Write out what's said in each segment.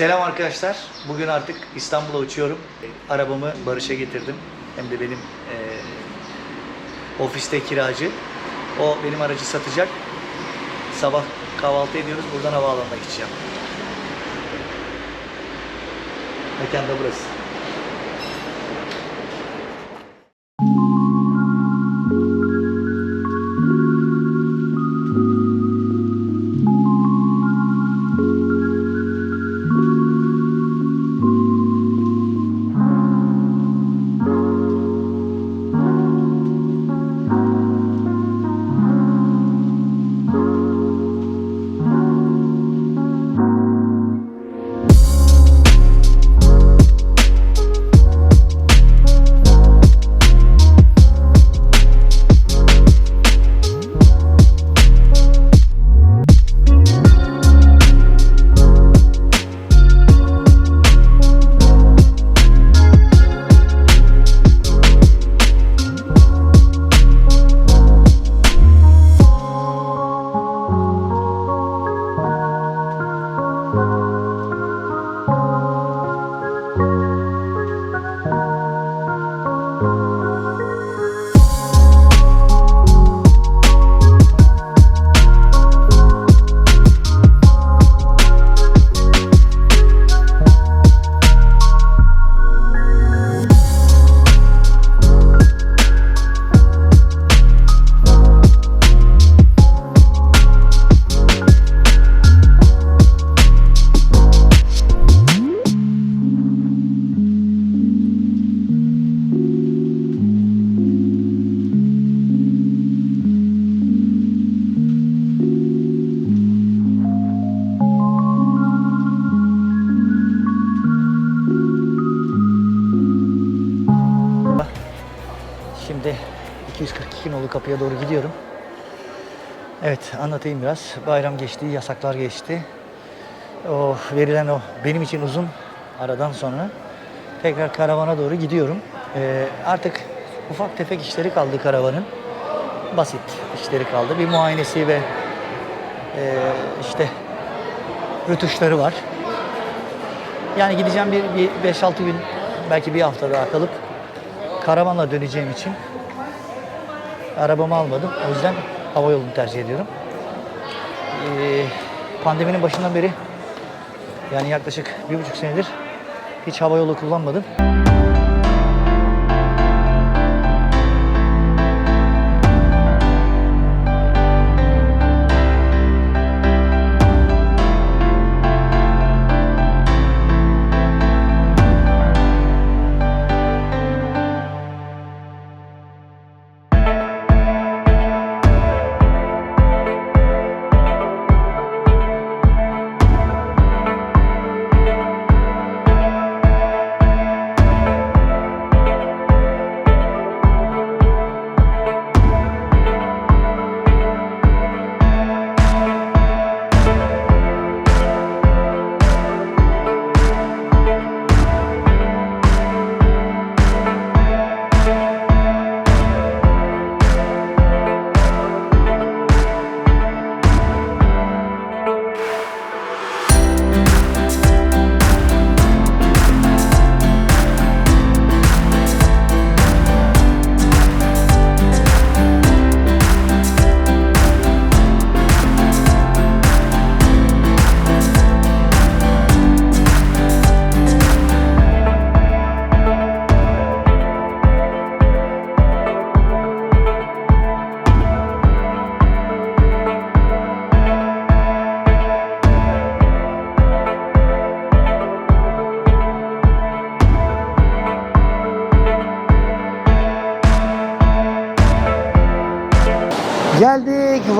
Selam arkadaşlar. Bugün artık İstanbul'a uçuyorum. Arabamı Barış'a getirdim. Hem de benim eee, ofiste kiracı. O benim aracı satacak. Sabah kahvaltı ediyoruz. Buradan havaalanına gideceğim. Mekan da burası. 242 nolu kapıya doğru gidiyorum. Evet anlatayım biraz. Bayram geçti, yasaklar geçti. O verilen o benim için uzun aradan sonra tekrar karavana doğru gidiyorum. Ee, artık ufak tefek işleri kaldı karavanın. Basit işleri kaldı. Bir muayenesi ve e, işte rötuşları var. Yani gideceğim bir, bir 5-6 gün belki bir hafta daha kalıp karavanla döneceğim için arabamı almadım. O yüzden hava yolunu tercih ediyorum. Ee, pandeminin başından beri yani yaklaşık bir buçuk senedir hiç hava yolu kullanmadım.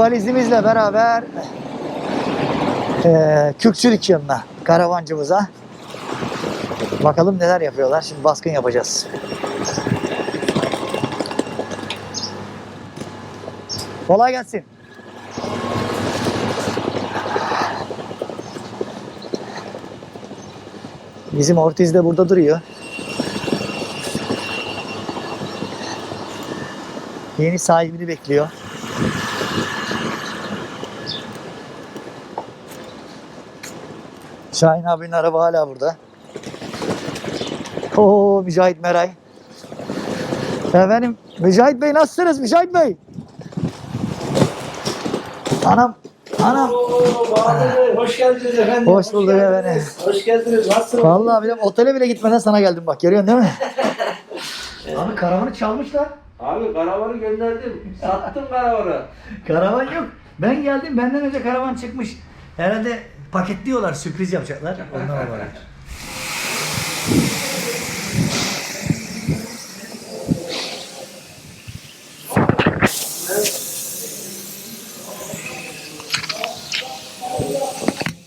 Valizimizle beraber eee Kürkçülük yanına, karavancımıza. Bakalım neler yapıyorlar. Şimdi baskın yapacağız. Kolay gelsin. Bizim Ortiz de burada duruyor. Yeni sahibini bekliyor. Şahin abinin araba hala burada. Oo Mücahit Meray. Efendim Mücahit Bey nasılsınız Mücahit Bey? Anam, anam. Oo, Bahadır Bey, hoş geldiniz efendim. Hoş bulduk geldiniz. efendim. Hoş geldiniz. Nasılsınız? Vallahi bile otele bile gitmeden sana geldim bak görüyorsun değil mi? Abi karavanı çalmışlar. Abi karavanı gönderdim. Sattım karavanı. Karavan yok. Ben geldim benden önce karavan çıkmış. Herhalde paketliyorlar sürpriz yapacaklar. Ondan olabilir.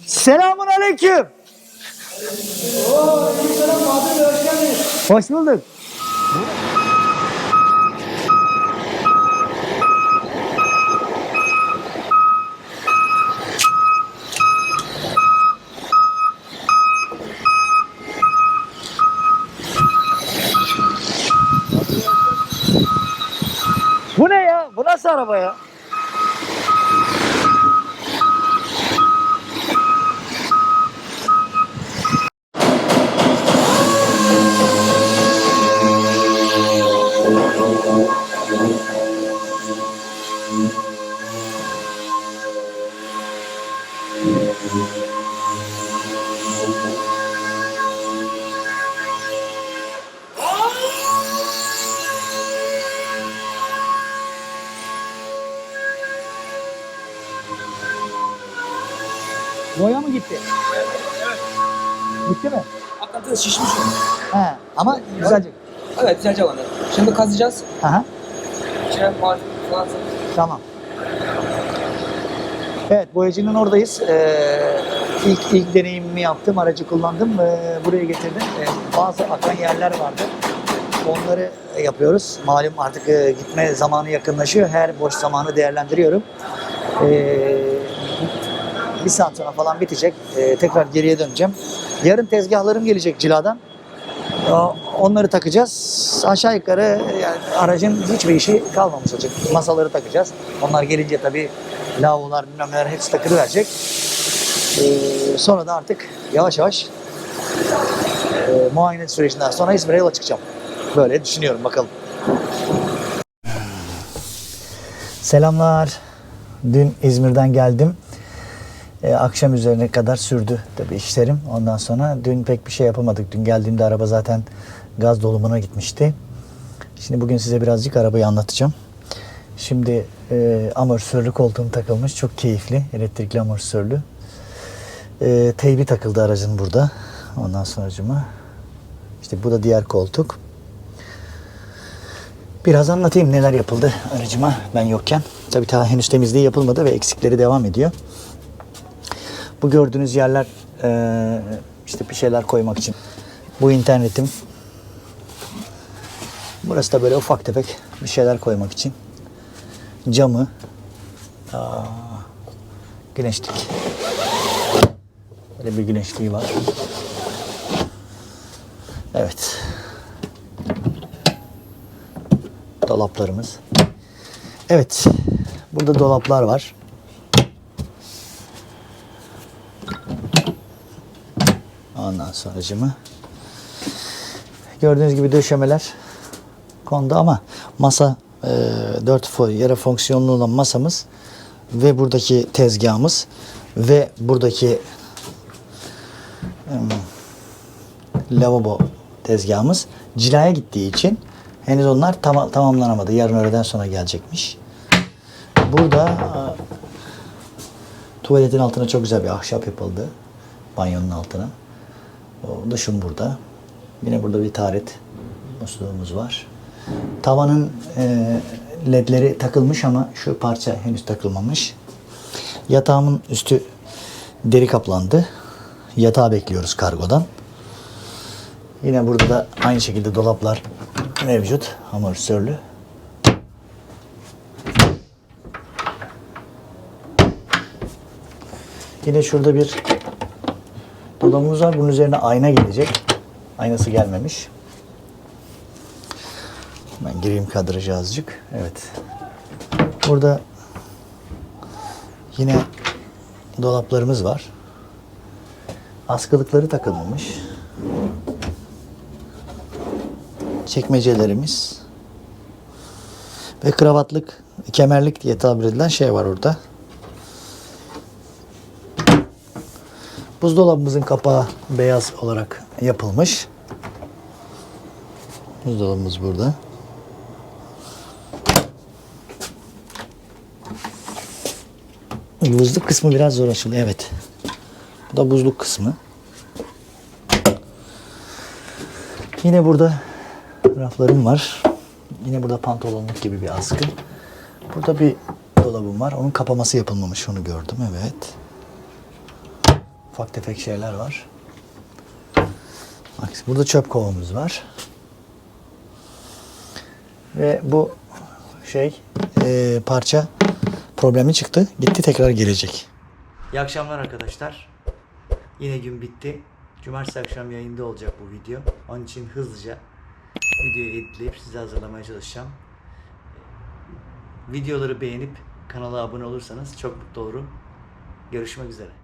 Selamun aleyküm. Hoş bulduk. Bu ne ya? Bu nasıl araba Boya mı gitti? Gitti mi? Hakikaten şişmiş. He. Ama güzelce. Evet güzelce var. Şimdi kazıyacağız. Aha. İçine malzeme falan. Tamam. Evet, boyacının oradayız. Ee, ilk ilk deneyimimi yaptım, aracı kullandım. Ee, buraya getirdim. Ee, bazı akan yerler vardı. Onları yapıyoruz. Malum artık e, gitme zamanı yakınlaşıyor. Her boş zamanı değerlendiriyorum. Ee, bir saat sonra falan bitecek. Ee, tekrar geriye döneceğim. Yarın tezgahlarım gelecek ciladan. Onları takacağız. Aşağı yukarı yani aracın hiçbir işi kalmamış olacak. Masaları takacağız. Onlar gelince tabii lavabolar bilmem neler hepsi takılıverecek. Ee, sonra da artık yavaş yavaş e, muayene sürecinden sonra İzmir'e yola çıkacağım. Böyle düşünüyorum bakalım. Selamlar. Dün İzmir'den geldim. E, akşam üzerine kadar sürdü tabii işlerim. Ondan sonra dün pek bir şey yapamadık. Dün geldiğimde araba zaten gaz dolumuna gitmişti. Şimdi bugün size birazcık arabayı anlatacağım. Şimdi e, amortisörlü koltuğum takılmış. Çok keyifli. Elektrikli amortisörlü. E, teybi takıldı aracın burada. Ondan sonracıma. İşte bu da diğer koltuk. Biraz anlatayım neler yapıldı aracıma ben yokken. Tabii daha henüz temizliği yapılmadı ve eksikleri devam ediyor. Bu gördüğünüz yerler eee, işte bir şeyler koymak için. Bu internetim. Burası da böyle ufak tefek bir şeyler koymak için. Camı. Aa, güneşlik. Böyle bir güneşliği var. Evet. Dolaplarımız. Evet. Burada dolaplar var. Ondan sonracımı. Gördüğünüz gibi döşemeler kondu ama masa e, 4 fo- yere fonksiyonlu olan masamız ve buradaki tezgahımız ve buradaki em, lavabo tezgahımız cilaya gittiği için henüz onlar tama- tamamlanamadı. Yarın öğleden sonra gelecekmiş. Burada e, tuvaletin altına çok güzel bir ahşap yapıldı. Banyonun altına. Dışım burada. Yine burada bir taret musluğumuz var. Tavanın e, ledleri takılmış ama şu parça henüz takılmamış. Yatağımın üstü deri kaplandı. Yatağı bekliyoruz kargodan. Yine burada da aynı şekilde dolaplar mevcut. Amortisörlü. Yine şurada bir dolabımız var. Bunun üzerine ayna gelecek. Aynası gelmemiş. Ben gireyim kadraja azıcık. Evet. Burada yine dolaplarımız var. Askılıkları takılmamış. Çekmecelerimiz. Ve kravatlık, kemerlik diye tabir edilen şey var orada. Buzdolabımızın kapağı beyaz olarak yapılmış. Buzdolabımız burada. Buzluk kısmı biraz zor açılıyor. Evet. Bu da buzluk kısmı. Yine burada raflarım var. Yine burada pantolonluk gibi bir askı. Burada bir dolabım var. Onun kapaması yapılmamış. Onu gördüm. Evet. Ufak tefek şeyler var. Bak burada çöp kovamız var. Ve bu şey e, parça problemi çıktı. Gitti tekrar gelecek. İyi akşamlar arkadaşlar. Yine gün bitti. Cumartesi akşam yayında olacak bu video. Onun için hızlıca videoyu editleyip size hazırlamaya çalışacağım. Videoları beğenip kanala abone olursanız çok mutlu olurum. Görüşmek üzere.